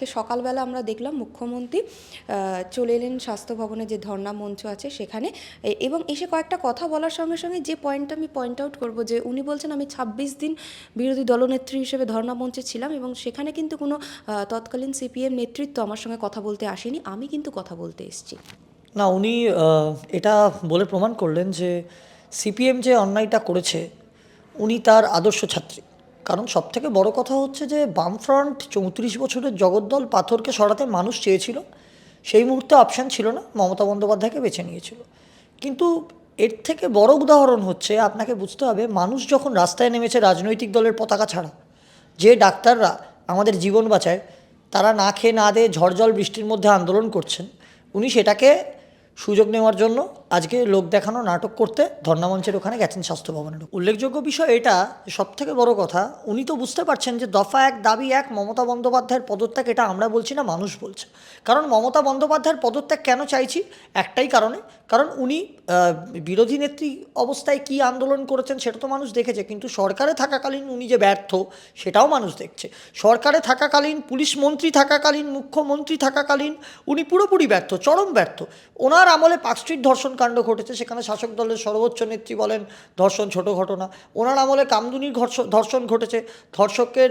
আজকে সকালবেলা আমরা দেখলাম মুখ্যমন্ত্রী চলে এলেন স্বাস্থ্য ভবনে যে ধর্ণা মঞ্চ আছে সেখানে। এবং এসে কয়েকটা কথা বলার সঙ্গে সঙ্গে যে পয়েন্টটা আমি পয়েন্ট আউট করব যে উনি বলছেন, আমি ছাব্বিশ দিন বিরোধী দলনেত্রী হিসেবে ধর্ণা মঞ্চে ছিলাম এবং সেখানে কিন্তু কোনো তৎকালীন সিপিএম নেতৃত্ব আমার সঙ্গে কথা বলতে আসেনি। আমি কিন্তু কথা বলতে এসেছি। না, উনি এটা বলে প্রমাণ করলেন যে সিপিএম যে অন্যায়টা করেছে, উনি তার আদর্শ ছাত্রী। কারণ সবথেকে বড় কথা হচ্ছে যে বামফ্রন্ট চৌত্রিশ বছরের জগদ্দল পাথরকে সরাতে মানুষ চেয়েছিল, সেই মুহূর্তে অপশান ছিল না, মমতা বন্দ্যোপাধ্যায়কে বেছে নিয়েছিল। কিন্তু এর থেকে বড় উদাহরণ হচ্ছে, আপনাকে বুঝতে হবে, মানুষ যখন রাস্তায় নেমেছে রাজনৈতিক দলের পতাকা ছাড়া, যে ডাক্তাররা আমাদের জীবন বাঁচায়, তারা না খেয়ে না দিয়ে ঝড় জল বৃষ্টির মধ্যে আন্দোলন করছেন, উনি সেটাকে সুযোগ নেওয়ার জন্য আজকে লোক দেখানো নাটক করতে ধর্নামঞ্চের ওখানে গেছেন স্বাস্থ্য ভবনের উল্লেখযোগ্য বিষয় এটা সব থেকে বড় কথা, উনি তো বুঝতে পারছেন যে দফা এক, দাবি এক, মমতা বন্দ্যোপাধ্যায়ের পদত্যাগ, এটা আমরা বলছি না, মানুষ বলছে। কারণ মমতা বন্দ্যোপাধ্যায়ের পদত্যাগ কেন চাইছি? একটাই কারণে। কারণ উনি বিরোধী নেত্রী অবস্থায় কি আন্দোলন করেছেন সেটা তো মানুষ দেখেছে, কিন্তু সরকারে থাকাকালীন উনি যে ব্যর্থ, সেটাও মানুষ দেখছে। সরকারে থাকাকালীন, পুলিশ মন্ত্রী থাকাকালীন, মুখ্যমন্ত্রী থাকাকালীন, উনি পুরোপুরি ব্যর্থ, চরম ব্যর্থ। ওনার আমলে পার্কস্ট্রিট ধর্ষণ কাণ্ড ঘটেছে, সেখানে শাসক দলের সর্বোচ্চ নেত্রী বলেন ধর্ষণ, ছোট ঘটনা। ওনার আমলে কামদুনির ধর্ষণ ঘটেছে। ধর্ষকের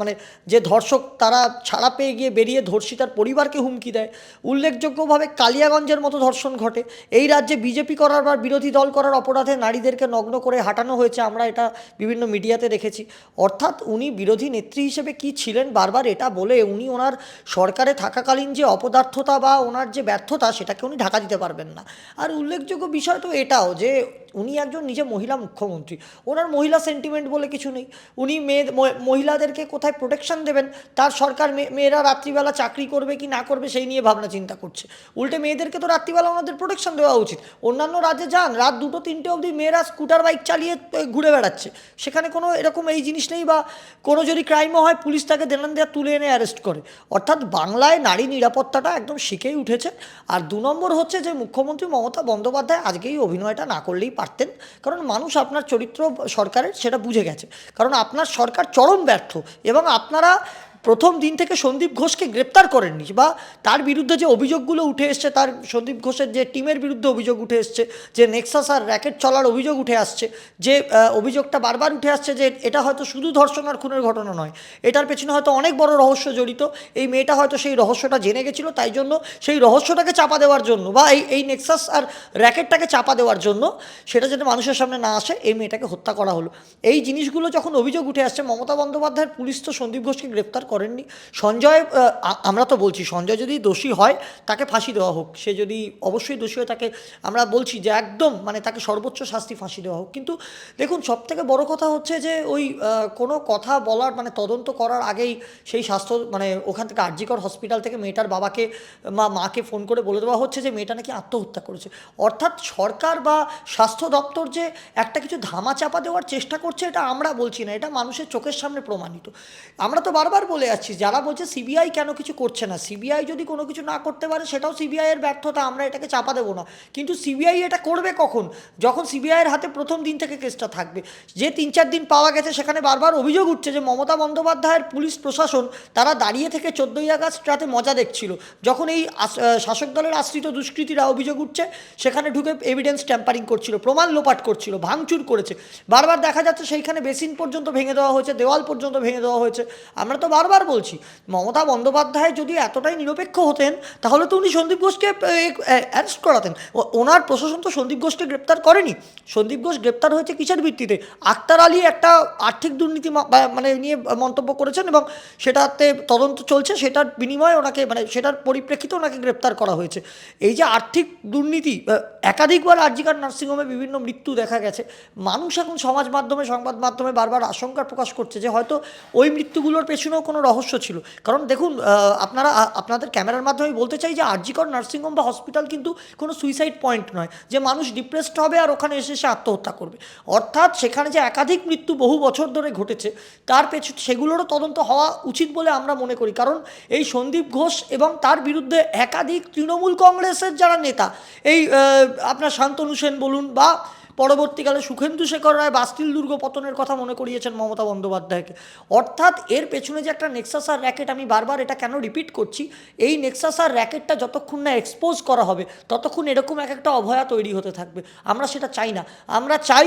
মানে যে ধর্ষক, তারা ছাড়া পেয়ে গিয়ে বেরিয়ে ধর্ষিতার পরিবারকে হুমকি দেয়। উল্লেখযোগ্যভাবে কালিয়াগঞ্জের মতো ধর্ষণ ঘটে। এই রাজ্যে বিজেপি করার বা বিরোধী দল করার অপরাধে নারীদেরকে নগ্ন করে হাঁটানো হয়েছে, আমরা এটা বিভিন্ন মিডিয়াতে দেখেছি। অর্থাৎ উনি বিরোধী নেত্রী হিসেবে কি ছিলেন বারবার এটা বলে উনি ওনার সরকারে থাকাকালীন যে অপদার্থতা বা ওনার যে ব্যর্থতা, সেটাকে উনি ঢাকা দিতে পারবেন না। আর উল্লেখযোগ্য বিষয় তো এটাও যে উনি একজন নিজে মহিলা মুখ্যমন্ত্রী। ওনার মহিলা সেন্টিমেন্ট বলে কিছু নেই। উনি মেয়ে মহিলাদেরকে কোথায় প্রোটেকশন দেবেন? তার সরকার মেয়ে- মেয়েরা রাত্রিবেলা চাকরি করবে কি না করবে সেই নিয়ে ভাবনা চিন্তা করছে। উল্টে মেয়েদেরকে তো রাত্রিবেলা ওনাদের প্রোটেকশন দেওয়া উচিত। অন্যান্য রাজ্যে যান, রাত দুটো, তিনটে অবধি মেয়েরা স্কুটার বাইক চালিয়ে ঘুরে বেড়াচ্ছে। সেখানে কোনো এরকম এই জিনিস নেই বা কোনো যদি ক্রাইমও হয়, পুলিশ তাকে দেনান দেওয়া তুলে এনে অ্যারেস্ট করে। অর্থাৎ বাংলায় নারী নিরাপত্তাটা একদম শিখেই উঠেছে। আর দু নম্বর হচ্ছে যে মুখ্যমন্ত্রী মমতা আজকেই অভিনয়টা না করলেই পারতেন। কারণ মানুষ আপনার চরিত্র সরকারের সেটা বুঝে গেছে। কারণ আপনার সরকার চরম ব্যর্থ এবং আপনারা প্রথম দিন থেকে সন্দীপ ঘোষকে গ্রেপ্তার করেননি বা তার বিরুদ্ধে যে অভিযোগগুলো উঠে এসছে, তার সন্দীপ ঘোষের যে টিমের বিরুদ্ধে অভিযোগ উঠে এসছে, যে নেক্সাস আর র্যাকেট চলার অভিযোগ উঠে আসছে, যে অভিযোগটা বারবার উঠে আসছে যে এটা হয়তো শুধু ধর্ষণ আর খুনের ঘটনা নয়, এটার পেছনে হয়তো অনেক বড় রহস্য জড়িত, এই মেয়েটা হয়তো সেই রহস্যটা জেনে গেছিল, তাই জন্য সেই রহস্যটাকে চাপা দেওয়ার জন্য বা এই এই নেক্সাস আর র্যাকেটটাকে চাপা দেওয়ার জন্য সেটা যাতে মানুষের সামনে না আসে, এই মেয়েটাকে হত্যা করা হলো। এই জিনিসগুলো যখন অভিযোগ উঠে আসছে, মমতা বন্দ্যোপাধ্যায়ের পুলিশ তো সন্দীপ ঘোষকে গ্রেপ্তার করেননি। সঞ্জয় আমরা তো বলছি, সঞ্জয় যদি দোষী হয়, তাকে ফাঁসি দেওয়া হোক। সে যদি অবশ্যই দোষী হয়, তাকে আমরা বলছি যে একদম মানে তাকে সর্বোচ্চ শাস্তি ফাঁসি দেওয়া হোক। কিন্তু দেখুন সব থেকে বড় কথা হচ্ছে যে ওই কোনো কথা বলার মানে তদন্ত করার আগেই সেই স্বাস্থ্য মানে ওখান থেকে আরজিকর হসপিটাল থেকে মেয়েটার বাবাকে, মা, মাকে ফোন করে বলে দেওয়া হচ্ছে যে মেয়েটা নাকি আত্মহত্যা করেছে। অর্থাৎ সরকার বা স্বাস্থ্য দপ্তর যে একটা কিছু ধামা চাপা দেওয়ার চেষ্টা করছে, এটা আমরা বলছি না। এটা মানুষের চোখের সামনে প্রমাণিত। আমরা তো বারবার বলে যাচ্ছি। যারা বলছে সিবিআই কেন কিছু করছে না? সিবিআই যদি কোনো কিছু না করতে পারে, সেটাও সিবিআইয়ের ব্যর্থতা, আমরা এটাকে চাপা দেবো না। কিন্তু সিবিআই এটা করবে কখন? যখন সিবিআইয়ের হাতে প্রথম দিন থেকে কেসটা থাকবে। যে তিন চার দিন পাওয়া গেছে, সেখানে বারবার অভিযোগ উঠছে যে মমতা বন্দ্যোপাধ্যায়ের পুলিশ প্রশাসন তারা দাঁড়িয়ে থেকে চোদ্দোই আগস্ট রাতে মজা দেখছিল। যখন এই শাসক দলের আশ্রিত দুষ্কৃতীরা অভিযোগ উঠছে, সেখানে ঢুকে এভিডেন্স ট্যাম্পারিং করছিল, প্রমাণ লোপাট করছিল, ভাঙচুর করেছে। বারবার দেখা যাচ্ছে সেইখানে বেসিন পর্যন্ত ভেঙে দেওয়া হয়েছে, দেওয়াল পর্যন্ত ভেঙে দেওয়া হয়েছে। আমরা তো বারবার বলছি, মমতা বন্দ্যোপাধ্যায় যদি এতটাই নিরপেক্ষ হতেন, তাহলে তো উনি সন্দীপ ঘোষকে অ্যারেস্ট করাতেন। ওনার প্রশাসন তো সন্দীপ ঘোষকে গ্রেপ্তার করেনি। সন্দীপ ঘোষ গ্রেপ্তার হয়েছে কিসের ভিত্তিতে? আক্তার আলী একটা আর্থিক দুর্নীতি মানে নিয়ে মন্তব্য করেছেন এবং সেটাতে তদন্ত চলছে, সেটার বিনিময়ে ওনাকে মানে সেটার পরিপ্রেক্ষিতে ওনাকে গ্রেপ্তার করা হয়েছে। এই যে আর্থিক দুর্নীতি একাধিকবার আর্জিকার নার্সিংহোমে বিভিন্ন মৃত্যু দেখা গেছে। মানুষ এখন সমাজ মাধ্যমে, সংবাদ মাধ্যমে বারবার আশঙ্কা প্রকাশ করছে যে হয়তো ওই মৃত্যুগুলোর পেছনেও কোনো রহস্য ছিল। কারণ দেখুন আপনারা আপনাদের ক্যামেরার মাধ্যমে বলতে চাই যে আরজিকর নার্সিংহোম বা হসপিটাল কিন্তু কোনো সুইসাইড পয়েন্ট নয়। যে মানুষ ডিপ্রেসড হবে আর ওখানে এসে সে আত্মহত্যা করবে। অর্থাৎ সেখানে যে একাধিক মৃত্যু বহু বছর ধরে ঘটেছে, তার পেছনে সেগুলোরও তদন্ত হওয়া উচিত বলে আমরা মনে করি। কারণ এই সন্দীপ ঘোষ এবং তার বিরুদ্ধে একাধিক তৃণমূল কংগ্রেসের যারা নেতা, এই আপনার শান্তনু সেন বলুন বা পরবর্তীকালে সুখেন্দু শেখর রায় বাস্তিল দুর্গ পতনের কথা মনে করিয়েছেন মমতা বন্দ্যোপাধ্যায়কে। অর্থাৎ এর পেছনে যে একটা নেক্সাস আর র্যাকেট আমি বারবার এটা কেন রিপিট করছি, এই নেক্সাস আর র্যাকেটটা যতক্ষণ না এক্সপোজ করা হবে, ততক্ষণ এরকম এক একটা অভয়া তৈরি হতে থাকবে। আমরা সেটা চাই না। আমরা চাই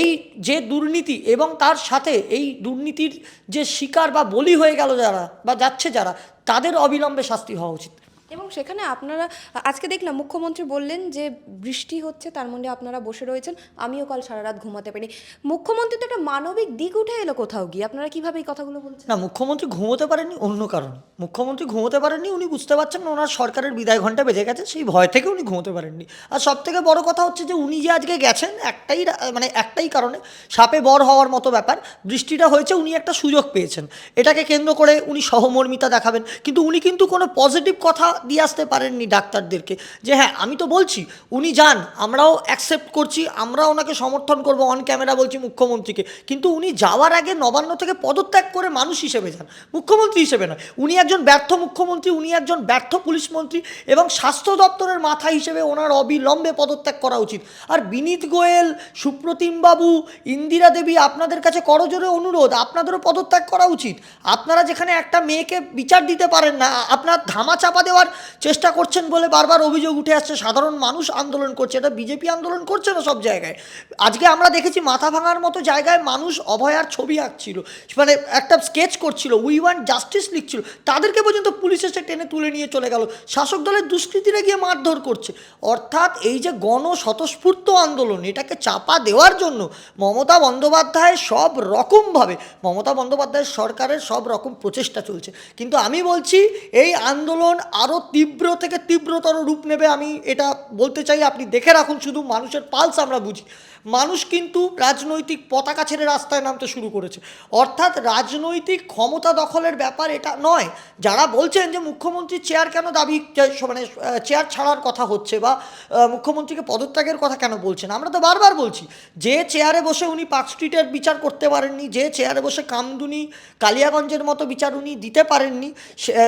এই যে দুর্নীতি এবং তার সাথে এই দুর্নীতির যে শিকার বা বলি হয়ে গেল যারা বা যাচ্ছে যারা, তাদের অবিলম্বে শাস্তি হওয়া উচিত। এবং সেখানে আপনারা, আজকে দেখলাম মুখ্যমন্ত্রী বললেন যে বৃষ্টি হচ্ছে, তার মধ্যে আপনারা বসে রয়েছেন, আমিও কাল সারা রাত ঘুমাতে পারি। মুখ্যমন্ত্রী তো একটা মানবিক দিক উঠে এলো কোথাও গিয়ে, আপনারা কীভাবে এই কথাগুলো বলছেন? না, মুখ্যমন্ত্রী ঘুমোতে পারেননি অন্য কারণে। মুখ্যমন্ত্রী ঘুমোতে পারেননি, উনি বুঝতে পারছেন না ওনার সরকারের বিদায় ঘণ্টা বেজে গেছে, সেই ভয় থেকে উনি ঘুমোতে পারেননি। আর সব থেকে বড় কথা হচ্ছে যে উনি যে আজকে গেছেন, একটাই মানে একটাই কারণে সাপে বর হওয়ার মতো ব্যাপার, বৃষ্টিটা হয়েছে, উনি একটা সুযোগ পেয়েছেন। এটাকে কেন্দ্র করে উনি সহমর্মিতা দেখাবেন। কিন্তু উনি কিন্তু কোনো পজিটিভ কথা দিয়ে আসতে পারেননি ডাক্তারদেরকে। যে হ্যাঁ আমি তো বলছি, উনি যান, আমরাও অ্যাকসেপ্ট করছি আমরা ওনাকে সমর্থন করব অন ক্যামেরা বলছি মুখ্যমন্ত্রীকে। কিন্তু উনি যাওয়ার আগে নবান্ন থেকে পদত্যাগ করে মানুষ হিসেবে যান। মুখ্যমন্ত্রী হিসেবে নয়, উনি একজন ব্যর্থ মুখ্যমন্ত্রী, উনি একজন ব্যর্থ পুলিশ মন্ত্রী এবং স্বাস্থ্য দপ্তরের মাথা হিসেবে ওনার অবিলম্বে পদত্যাগ করা উচিত। আর বিনীত গোয়েল সুপ্রতিম বাবু ইন্দিরা দেবী, আপনাদের কাছে করজোরে অনুরোধ, আপনাদেরও পদত্যাগ করা উচিত। আপনারা যেখানে একটা মেয়েকে বিচার দিতে পারেন না, আপনার ধামা চাপা দেওয়ার চেষ্টা করছেন বলে বারবার অভিযোগ উঠে আসছে, সাধারণ মানুষ আন্দোলন করছে, এটা বিজেপি আন্দোলন করছে না সব জায়গায়? আজকে আমরা দেখেছি মাথা ভাঙার মতো জায়গায় মানুষ অভয়ার ছবি আঁকছিল মানে একটা স্কেচ করছিল উই ওয়ান্ট জাস্টিস লিখছিল, তাদেরকে পর্যন্ত পুলিশ এসে টেনে তুলে নিয়ে চলে গেল। শাসক দলের দুষ্কৃতীরা গিয়ে মারধর করছে। অর্থাৎ এই যে গণ স্বতঃস্ফূর্ত আন্দোলন, এটাকে চাপা দেওয়ার জন্য মমতা বন্দ্যোপাধ্যায় সব রকমভাবে, মমতা বন্দ্যোপাধ্যায়ের সরকারের সব রকম প্রচেষ্টা চলছে। কিন্তু আমি বলছি, এই আন্দোলন আরও তীব্র থেকে তীব্রতর রূপ নেবে, আমি এটা বলতে চাই। আপনি দেখে রাখুন, শুধু মানুষের পালস আমরা বুঝি। মানুষ কিন্তু রাজনৈতিক পতাকা ছেড়ে রাস্তায় নামতে শুরু করেছে। অর্থাৎ রাজনৈতিক ক্ষমতা দখলের ব্যাপার এটা নয়। যারা বলছেন যে মুখ্যমন্ত্রী চেয়ার কেন দাবি মানে চেয়ার ছাড়ার কথা হচ্ছে বা মুখ্যমন্ত্রীকে পদত্যাগের কথা কেন বলছেন, আমরা তো বারবার বলছি, যে চেয়ারে বসে উনি পার্ক স্ট্রিটের বিচার করতে পারেননি, যে চেয়ারে বসে কামদুনি, কালিয়াগঞ্জের মতো বিচার উনি দিতে পারেননি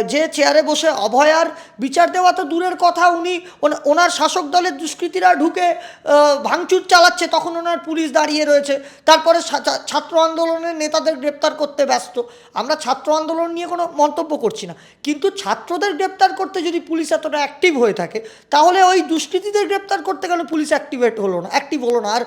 যে চেয়ারে বসে অভয়ার বিচার দেওয়া তো দূরের কথা, উনি ওনা- ওনার শাসক দলের দুষ্কৃতীরা ঢুকে ভাঙচুর চালাচ্ছে, তখন ওনার পুলিশ দাঁড়িয়ে রয়েছে। তারপরে ছাত্র আন্দোলনের নেতাদের গ্রেপ্তার করতে ব্যস্ত। আমরা ছাত্র আন্দোলন নিয়ে কোনো মন্তব্য করছি না। কিন্তু ছাত্রদের গ্রেপ্তার করতে যদি পুলিশ এতটা অ্যাক্টিভ হয়ে থাকে, তাহলে ওই দুষ্কৃতীদের গ্রেপ্তার করতে গেলে পুলিশ অ্যাক্টিভেট হলো না অ্যাক্টিভ হলো না। আর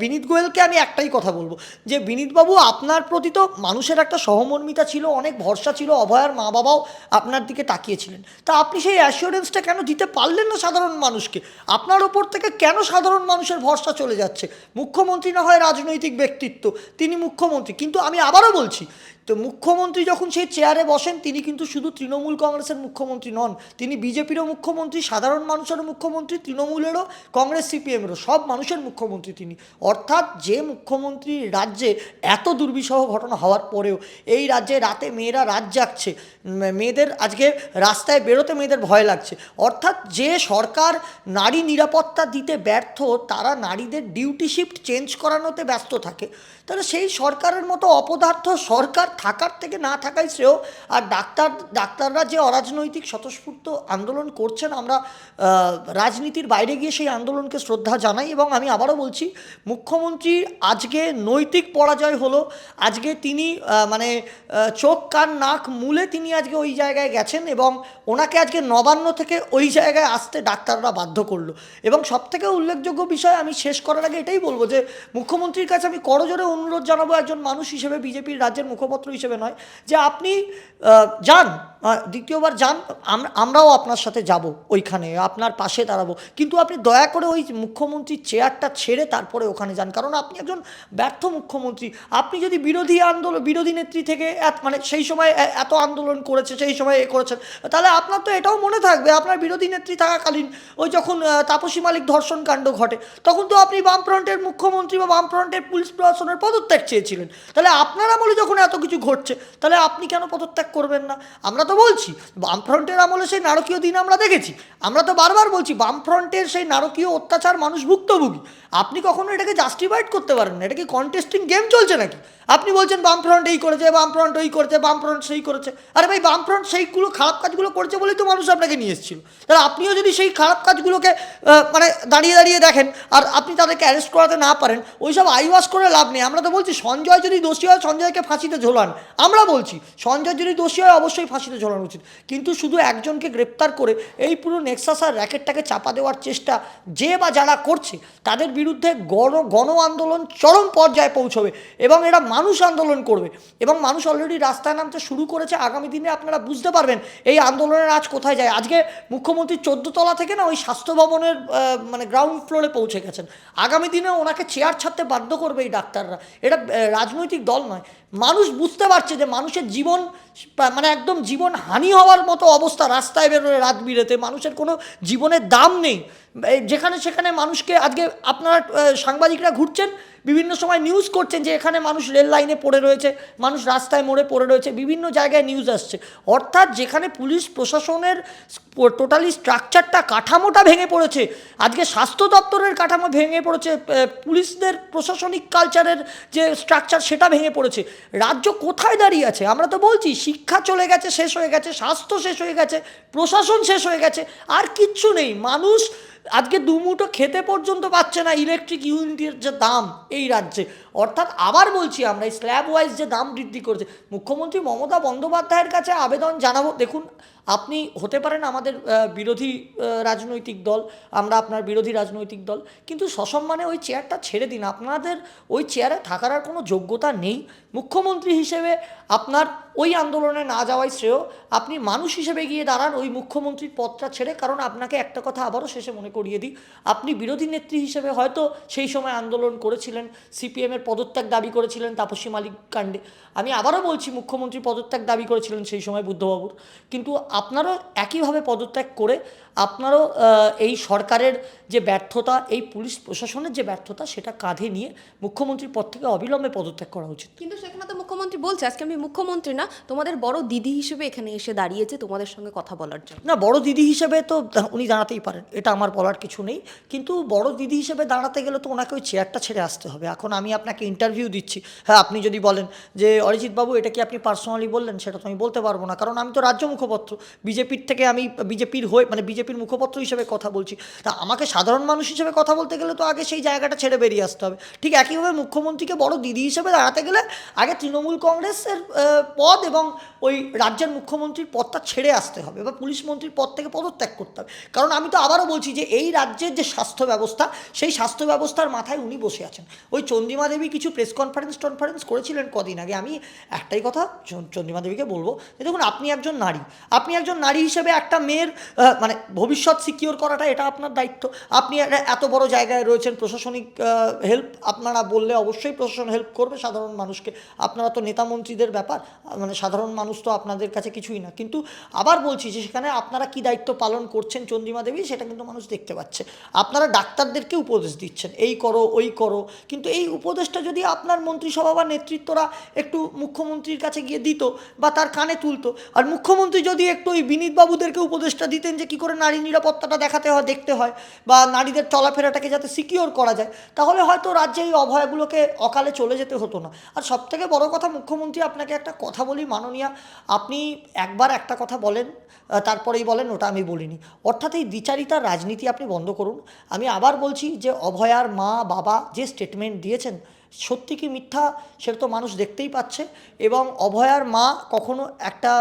বিনীত গোয়েলকে আমি একটাই কথা বলব যে, বিনীতবাবু, আপনার প্রতি তো মানুষের একটা সহমর্মিতা ছিল, অনেক ভরসা ছিল, অভয়ার মা বাবাও আপনার দিকে তাকিয়েছিলেন। তা আপনি সেই অ্যাসিওরেন্সটা কেন দিতে পারলেন না সাধারণ মানুষকে? আপনার ওপর থেকে কেন সাধারণ মানুষের ভরসা চলে যাচ্ছে। মুখ্যমন্ত্রী না হয় রাজনৈতিক ব্যক্তিত্ব, তিনি মুখ্যমন্ত্রী। কিন্তু আমি আবারও বলছি, তো মুখ্যমন্ত্রী যখন সেই চেয়ারে বসেন, তিনি কিন্তু শুধু তৃণমূল কংগ্রেসের মুখ্যমন্ত্রী নন, তিনি বিজেপিরও মুখ্যমন্ত্রী, সাধারণ মানুষেরও মুখ্যমন্ত্রী, তৃণমূলেরও, কংগ্রেস, সিপিএমেরও, সব মানুষের মুখ্যমন্ত্রী তিনি। অর্থাৎ যে মুখ্যমন্ত্রী রাজ্যে এত দুর্বিষহ ঘটনা হওয়ার পরেও এই রাজ্যে রাতে মেয়েরা রাত জাগছে মেয়েদের আজকে রাস্তায় বেরোতে মেয়েদের ভয় লাগছে। অর্থাৎ যে সরকার নারী নিরাপত্তা দিতে ব্যর্থ, তারা নারীদের ডিউটি শিফট চেঞ্জ করানোতে ব্যস্ত থাকে। তাহলে সেই সরকারের মতো অপদার্থ সরকার থাকার থেকে না থাকাই শ্রেয়। আর ডাক্তার, ডাক্তাররা যে অরাজনৈতিক স্বতঃস্ফূর্ত আন্দোলন করছেন, আমরা রাজনীতির বাইরে গিয়ে সেই আন্দোলনকে শ্রদ্ধা জানাই এবং আমি আবারও বলছি, মুখ্যমন্ত্রীর আজকে নৈতিক পরাজয় হলো। আজকে তিনি মানে চোখ, কান, নাক মূলে তিনি আজকে ওই জায়গায় গেছেন এবং ওনাকে আজকে নবান্ন থেকে ওই জায়গায় আসতে ডাক্তাররা বাধ্য করল। এবং সবথেকে উল্লেখযোগ্য বিষয় আমি শেষ করার আগে এটাই বলব যে, মুখ্যমন্ত্রীর কাছে আমি করজোরে অনুরোধ জানাব একজন মানুষ হিসেবে, বিজেপির রাজ্যের মুখপত্র হিসেবে নয়, যে আপনি যান দ্বিতীয়বার যান, আম- আমরাও আপনার সাথে যাব ওইখানে, আপনার পাশে দাঁড়াবো। কিন্তু আপনি দয়া করে ওই মুখ্যমন্ত্রীর চেয়ারটা ছেড়ে তারপরে ওখানে যান, কারণ আপনি একজন ব্যর্থ মুখ্যমন্ত্রী। আপনি যদি বিরোধী আন্দোলন, বিরোধী নেত্রী থেকে মানে সেই সময় এত আন্দোলন করেছে, সেই সময় এ করেছেন, তাহলে আপনার তো এটাও মনে থাকবে, আপনার বিরোধী নেত্রী থাকাকালীন ওই যখন তাপসী মালিক ধর্ষণ কাণ্ড ঘটে, তখন তো আপনি বামফ্রন্টের মুখ্যমন্ত্রী বা বামফ্রন্টের পুলিশ প্রশাসনের পদত্যাগ চেয়েছিলেন। তাহলে আপনার আমলে যখন এত কিছু ঘটছে, তাহলে আপনি কেন পদত্যাগ করবেন না? আমরা তো বলছি, বামফ্রন্টের আমলে সেই নারকীয় দিন আমরা দেখেছি। আমরা তো বারবার বলছি, বামফ্রন্টের সেই নারকীয় অত্যাচার মানুষ ভুক্তভোগী। আপনি কখনো এটাকে জাস্টিফাইড করতে পারেন না? এটা কি কন্টেস্টিং গেম চলছে নাকি? আপনি বলছেন, বামফ্রন্ট এই করেছে, বামফ্রন্ট ওই করেছে, বামফ্রন্ট সেই করেছে। আরে ভাই, বামফ্রন্ট সেইগুলো খারাপ কাজগুলো করেছে বলেই তো মানুষ আপনাকে নিয়ে এসেছিল। তাহলে আপনিও যদি সেই খারাপ কাজগুলোকে মানে দাঁড়িয়ে দাঁড়িয়ে দেখেন, আর আপনি তাদেরকে অ্যারেস্ট করাতে না পারেন, ওইসব আইওয়াস করে লাভ নেই। আমরা তো বলছি, সঞ্জয় যদি দোষী হয়, সঞ্জয়কে ফাঁসিতে ঝোলান। আমরা বলছি, সঞ্জয় যদি দোষী হয়, অবশ্যই ফাঁসিতে ঝোলানো উচিত। কিন্তু শুধু একজনকে গ্রেপ্তার করে এই পুরো নেক্সাস আর র্যাকেটটাকে চাপা দেওয়ার চেষ্টা যে বা যারা করছে, তাদের বিরুদ্ধে গণ গণ আন্দোলন চরম পর্যায়ে পৌঁছবে এবং এরা মানুষ আন্দোলন করবে। এবং মানুষ অলরেডি রাস্তায় নামতে শুরু করেছে, আগামী দিনে আপনারা বুঝতে পারবেন এই আন্দোলনের আজ কোথায় যায়। আজকে মুখ্যমন্ত্রী চোদ্দ তলা থেকে না ওই স্বাস্থ্য ভবনের মানে গ্রাউন্ড ফ্লোরে পৌঁছে গেছেন। আগামী দিনে ওনাকে চেয়ার ছাড়তে বাধ্য করবে এই ডাক্তাররা। এটা রাজনৈতিক দল নয়। মানুষ বুঝতে পারছে যে মানুষের জীবন মানে একদম জীবন হানি হওয়ার মতো অবস্থা, রাস্তায় বেরোয় রাত বিরেতে। মানুষের কোনো জীবনের দাম নেই। যেখানে সেখানে মানুষকে আজকে আপনারা সাংবাদিকরা ঘুরছেন, বিভিন্ন সময় নিউজ করছেন যে এখানে মানুষ রেল লাইনে পড়ে রয়েছে, মানুষ রাস্তায় মোড়ে পড়ে রয়েছে, বিভিন্ন জায়গায় নিউজ আসছে। অর্থাৎ যেখানে পুলিশ প্রশাসনের টোটালি স্ট্রাকচারটা কাঠামোটা ভেঙে পড়েছে, আজকে স্বাস্থ্য দপ্তরের কাঠামো ভেঙে পড়েছে পুলিশদের প্রশাসনিক কালচারের যে স্ট্রাকচার সেটা ভেঙে পড়েছে। রাজ্য কোথায় দাঁড়িয়ে আছে? আমরা তো বলছি, শিক্ষা চলে গেছে, শেষ হয়ে গেছে, স্বাস্থ্য শেষ হয়ে গেছে, প্রশাসন শেষ হয়ে গেছে, আর কিচ্ছু নেই। মানুষ আজকে দুমুটো খেতে পর্যন্ত পাচ্ছে না ইলেকট্রিক ইউনিটের যে দাম এই রাজ্যে। অর্থাৎ আবার বলছি আমরা, এই স্ল্যাব ওয়াইজ যে দাম বৃদ্ধি করেছে, মুখ্যমন্ত্রী মমতা বন্দ্যোপাধ্যায়ের কাছে আবেদন জানাব। দেখুন, আপনি হতে পারেন আমাদের বিরোধী রাজনৈতিক দল, আমরা আপনার বিরোধী রাজনৈতিক দল, কিন্তু সসম্মানে ওই চেয়ারটা ছেড়ে দিন। আপনাদের ওই চেয়ারে থাকার আর কোনো যোগ্যতা নেই। মুখ্যমন্ত্রী হিসেবে আপনার ওই আন্দোলনে না যাওয়াই শ্রেয়। আপনি মানুষ হিসেবে গিয়ে দাঁড়ান, ওই মুখ্যমন্ত্রীর পদটা ছেড়ে, কারণ আপনাকে একটা কথা আবারও শেষে মনে করিয়ে দিই। আপনি বিরোধী নেত্রী হিসেবে হয়তো সেই সময় আন্দোলন করেছিলেন সিপিএমের পদত্যাগ দাবি করেছিলেন তাপসী মালিক কাণ্ডে। আমি আবারও বলছি মুখ্যমন্ত্রী পদত্যাগ দাবি করেছিলেন সেই সময় বুদ্ধবাবুর। কিন্তু আপনারও একইভাবে পদত্যাগ করে আপনারও এই সরকারের যে ব্যর্থতা এই পুলিশ প্রশাসনের যে ব্যর্থতা সেটা কাঁধে নিয়ে মুখ্যমন্ত্রীর পদ থেকে অবিলম্বে পদত্যাগ করা উচিত। কিন্তু সেখানে তো মুখ্যমন্ত্রী বলছে আজকে আমি মুখ্যমন্ত্রী না তোমাদের বড় দিদি হিসেবে এখানে এসে দাঁড়িয়েছে তোমাদের সঙ্গে কথা বলার জন্য। না বড় দিদি হিসেবে তো উনি দাঁড়াতেই পারেন এটা আমার বলার কিছু নেই। কিন্তু বড় দিদি হিসেবে দাঁড়াতে গেলে তো ওনাকে ওই চেয়ারটা ছেড়ে আসতে হবে। এখন আমি আপনাকে ইন্টারভিউ দিচ্ছি। হ্যাঁ আপনি যদি বলেন যে, অরিজিৎবাবু, এটা কি আপনি পার্সোনালি বললেন? সেটা তো আমি বলতে পারব না। কারণ আমি তো রাজ্য মুখপত্র। বিজেপির থেকে আমি বিজেপির হয়ে মানে বিজেপির মুখপত্র হিসেবে কথা বলছি। তা আমাকে সাধারণ মানুষ হিসেবে কথা বলতে গেলে তো আগে সেই জায়গাটা ছেড়ে বেরিয়ে আসতে হবে। ঠিক একইভাবে মুখ্যমন্ত্রীকে বড় দিদি হিসেবে দাঁড়াতে গেলে আগে তৃণমূল কংগ্রেসের পদ এবং ওই রাজ্যের মুখ্যমন্ত্রীর পদটা ছেড়ে আসতে হবে। বা পুলিশ মন্ত্রীর পদ থেকে পদত্যাগ করতে হবে। কারণ আমি তো আবারও বলছি যে এই রাজ্যের যে স্বাস্থ্য ব্যবস্থা, সেই স্বাস্থ্য ব্যবস্থার মাথায় উনি বসে আছেন। ওই চন্দিমা দেবী কিছু প্রেস কনফারেন্স টনফারেন্স করেছিলেন কদিন আগে। আমি একটাই কথা চ- চন্দিমা দেবীকে বলব যে দেখুন, আপনি একজন নারী। আপনি একজন নারী হিসেবে একটা মেয়ের মানে ভবিষ্যৎ সিকিওর করাটা এটা আপনার দায়িত্ব। আপনি এত বড় জায়গায় রয়েছেন, প্রশাসনিক হেল্প আপনারা বললে অবশ্যই প্রশাসন হেল্প করবে সাধারণ মানুষকে। আপনারা তো নেতা মন্ত্রীদের ব্যাপার মানে সাধারণ মানুষ তো আপনাদের কাছে কিছুই না। কিন্তু আবার বলছি যে সেখানে আপনারা কি দায়িত্ব পালন করছেন চন্দিমা দেবী, সেটা কিন্তু মানুষ দেখতে পাচ্ছে। আপনারা ডাক্তারদেরকে উপদেশ দিচ্ছেন, এই করো, ওই করো। কিন্তু এই উপদেশটা যদি আপনার মন্ত্রিসভা বা নেতৃত্বরা একটু মুখ্যমন্ত্রীর কাছে গিয়ে দিত বা তার কানে তুলতো, আর মুখ্যমন্ত্রী যদি একটু ওই বিনীতবাবুদেরকে উপদেশটা দিতেন যে কী করে নারী নিরাপত্তাটা দেখাতে হয়, দেখতে হয়, বা নারীদের চলাফেরাটাকে যাতে সিকিওর করা যায়, তাহলে হয়তো রাজ্যে এই অভয়গুলোকে অকালে চলে যেতে হতো না। আর সবথেকে বড় কথা, মুখ্যমন্ত্রী আপনাকে একটা কথা বলি, মাননীয়া, আপনি একবার একটা কথা বলেন তারপরেই বলেন, ওটা আমি বলিনি। অর্থাৎ এই দ্বিচারিতার রাজনীতি আপনি বন্ধ করুন। আমি আবার বলছি যে অভয়ার মা, বাবা যে স্টেটমেন্ট দিয়েছেন, সত্যি কি মিথ্যা সেটা তো মানুষ দেখতেই পাচ্ছে এবং অভয়ার মা কখনো একটা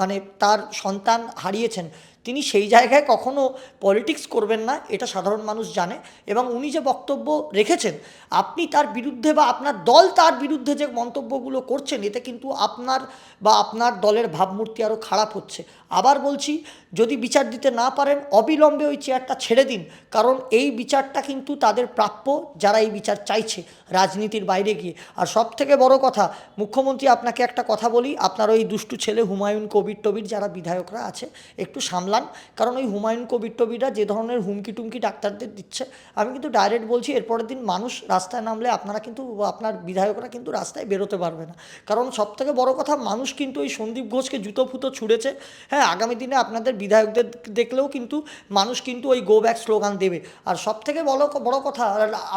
মানে তার সন্তান হারিয়েছেন। তিনি সেই জায়গায় কখনো পলিটিক্স করবেন না, এটা সাধারণ মানুষ জানে। এবং উনি যে বক্তব্য রেখেছেন, আপনি তার বিরুদ্ধে বা আপনার দল তার বিরুদ্ধে যে মন্তব্যগুলো করছেন, এতে কিন্তু আপনার বা আপনার দলের ভাবমূর্তি আরও খারাপ হচ্ছে। আবার বলছি, যদি বিচার দিতে না পারেন, অবিলম্বে ওই চেয়ারটা ছেড়ে দিন। কারণ এই বিচারটা কিন্তু তাদের প্রাপ্য যারা এই বিচার চাইছে রাজনীতির বাইরে গিয়ে। আর সব থেকে বড় কথা, মুখ্যমন্ত্রী আপনাকে একটা কথা বলি, আপনার ওই দুষ্টু ছেলে হুমায়ুন কবির টবির যারা বিধায়করা আছে, একটু সামলান কারণ ওই হুমায়ুন কবির টবিরা যে ধরনের হুমকি টুমকি ডাক্তারদের দিচ্ছে, আমি কিন্তু ডাইরেক্ট বলছি এরপরের দিন মানুষ রাস্তায় নামলে আপনারা কিন্তু, আপনার বিধায়করা কিন্তু রাস্তায় বেরোতে পারবে না। কারণ সব থেকে বড় কথা, মানুষ কিন্তু ওই সন্দীপ ঘোষকে জুতো ফুতো ছুঁড়েছে। হ্যাঁ আগামী দিনে আপনাদের বিধায়কদের দেখলেও কিন্তু মানুষ কিন্তু ওই গো ব্যাক স্লোগান দেবে। আর সব থেকে বড় বড় কথা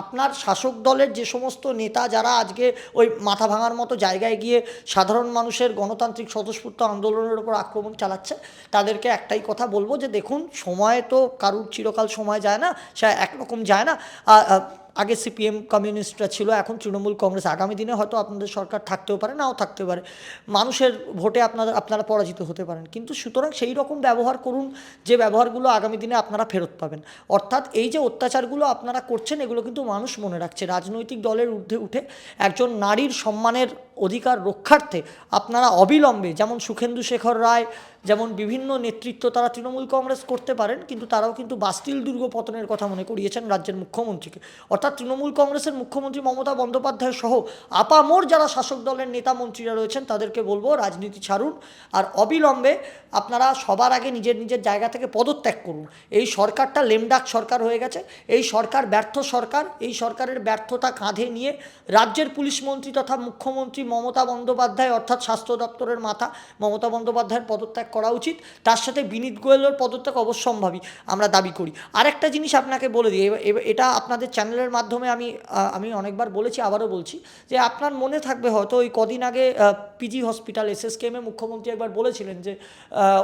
আপনার শাসক দলের যে সমস্ত নেতা যারা আজকে ওই মাথা ভাঙার মতো জায়গায় গিয়ে সাধারণ মানুষের গণতান্ত্রিক স্বতঃস্ফূর্ত আন্দোলনের উপর আক্রমণ চালাচ্ছে, তাদেরকে একটাই কথা বলব যে দেখুন, সময় তো কারুর চিরকাল সময় যায় না, সে একরকম যায় না। আগে সিপিএম কমিউনিস্টরা ছিল, এখন তৃণমূল কংগ্রেস। আগামী দিনে হয়তো আপনাদের সরকার থাকতেও পারে, নাও থাকতে পারে। মানুষের ভোটে আপনারা আপনারা পরাজিত হতে পারেন। কিন্তু সুতরাং সেই রকম ব্যবহার করুন, যে ব্যবহারগুলো আগামী দিনে আপনারা ফেরত পাবেন। অর্থাৎ এই যে অত্যাচারগুলো আপনারা করছেন, এগুলো কিন্তু মানুষ মনে রাখছে। রাজনৈতিক দলের ঊর্ধ্বে উঠে একজন নারীর সম্মানের অধিকার রক্ষার্থে আপনারা অবিলম্বে, যেমন সুখেন্দু শেখর রায়, যেমন বিভিন্ন নেতৃত্ব তারা তৃণমূল কংগ্রেস করতে পারেন, কিন্তু তারাও কিন্তু বাস্তিল দুর্গ পতনের কথা মনে করিয়েছেন রাজ্যের মুখ্যমন্ত্রীকে। অর্থাৎ তৃণমূল কংগ্রেসের মুখ্যমন্ত্রী মমতা বন্দ্যোপাধ্যায় সহ আপামোর যারা শাসক দলের নেতা মন্ত্রীরা রয়েছেন, তাদেরকে বলব রাজনীতি ছাড়ুন আর অবিলম্বে আপনারা সবার আগে নিজের নিজের জায়গা থেকে পদত্যাগ করুন। এই সরকারটা লেমডাক সরকার হয়ে গেছে, এই সরকার ব্যর্থ সরকার, এই সরকারের ব্যর্থতা কাঁধে নিয়ে রাজ্যের পুলিশ মন্ত্রী তথা মুখ্যমন্ত্রী মমতা বন্দ্যোপাধ্যায় অর্থাৎ স্বাস্থ্য দপ্তরের মাথা মমতা বন্দ্যোপাধ্যায়ের পদত্যাগ করা উচিত। তার সাথে বিনীত গোয়েলের পদত্যাগ অবশ্যম্ভাবী আমরা দাবি করি। আরেকটা জিনিস আপনাকে বলে দিই এটা আপনাদের চ্যানেলের মাধ্যমে আমি আমি অনেকবার বলেছি, আবারও বলছি যে আপনার মনে থাকবে হয়তো ওই কদিন আগে পিজি হসপিটাল এসএসকেএমে মুখ্যমন্ত্রী একবার বলেছিলেন যে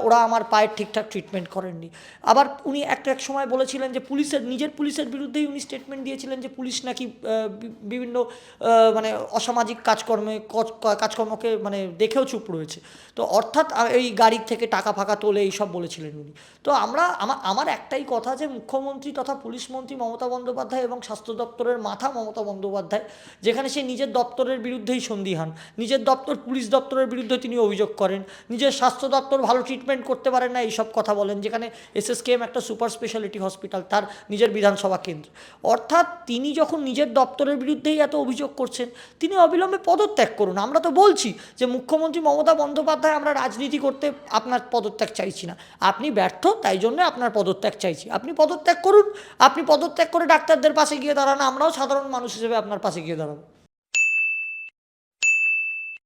ওরা আমার পায়ের ঠিকঠাক ট্রিটমেন্ট করেননি। আবার উনি একটা এক সময় বলেছিলেন যে পুলিশের, নিজের পুলিশের বিরুদ্ধেই উনি স্টেটমেন্ট দিয়েছিলেন যে পুলিশ নাকি বিভিন্ন মানে অসামাজিক কাজকর্মে কজ- কাজকর্মকে মানে দেখেও চুপ রয়েছে। তো অর্থাৎ এই গাড়ির থেকে টাকা ফাঁকা তোলে এইসব বলেছিলেন উনি। তো আমরা আমার একটাই কথা যে মুখ্যমন্ত্রী তথা পুলিশ মন্ত্রী মমতা বন্দ্যোপাধ্যায় এবং স্বাস্থ্য দপ্তরের মাথা মমতা বন্দ্যোপাধ্যায়, যেখানে সে নিজের দপ্তরের বিরুদ্ধেই সন্দিহান। নিজের দপ্তর, পুলিশ দপ্তরের বিরুদ্ধে তিনি অভিযোগ করেন। নিজের স্বাস্থ্য দপ্তর ভালো ট্রিটমেন্ট করতে পারেন না এইসব কথা বলেন, যেখানে এসএসকেএম একটা সুপার স্পেশালিটি হসপিটাল তার নিজের বিধানসভা কেন্দ্র। অর্থাৎ তিনি যখন নিজের দপ্তরের বিরুদ্ধেই এত অভিযোগ করছেন, তিনি অবিলম্বে পদত্যাগ করুন। আমরা তো বলছি যে মুখ্যমন্ত্রী মমতা বন্দ্যোপাধ্যায় আমরা রাজনীতি করতে আপনার পদত্যাগ চাইছি না। আপনি ব্যর্থ, তাই জন্য আপনার পদত্যাগ চাইছি। আপনি পদত্যাগ করুন, আপনি পদত্যাগ করে ডাক্তারদের পাশে গিয়ে দাঁড়ান, আমরাও সাধারণ মানুষ হিসেবে আপনার পাশে গিয়ে দাঁড়াবো।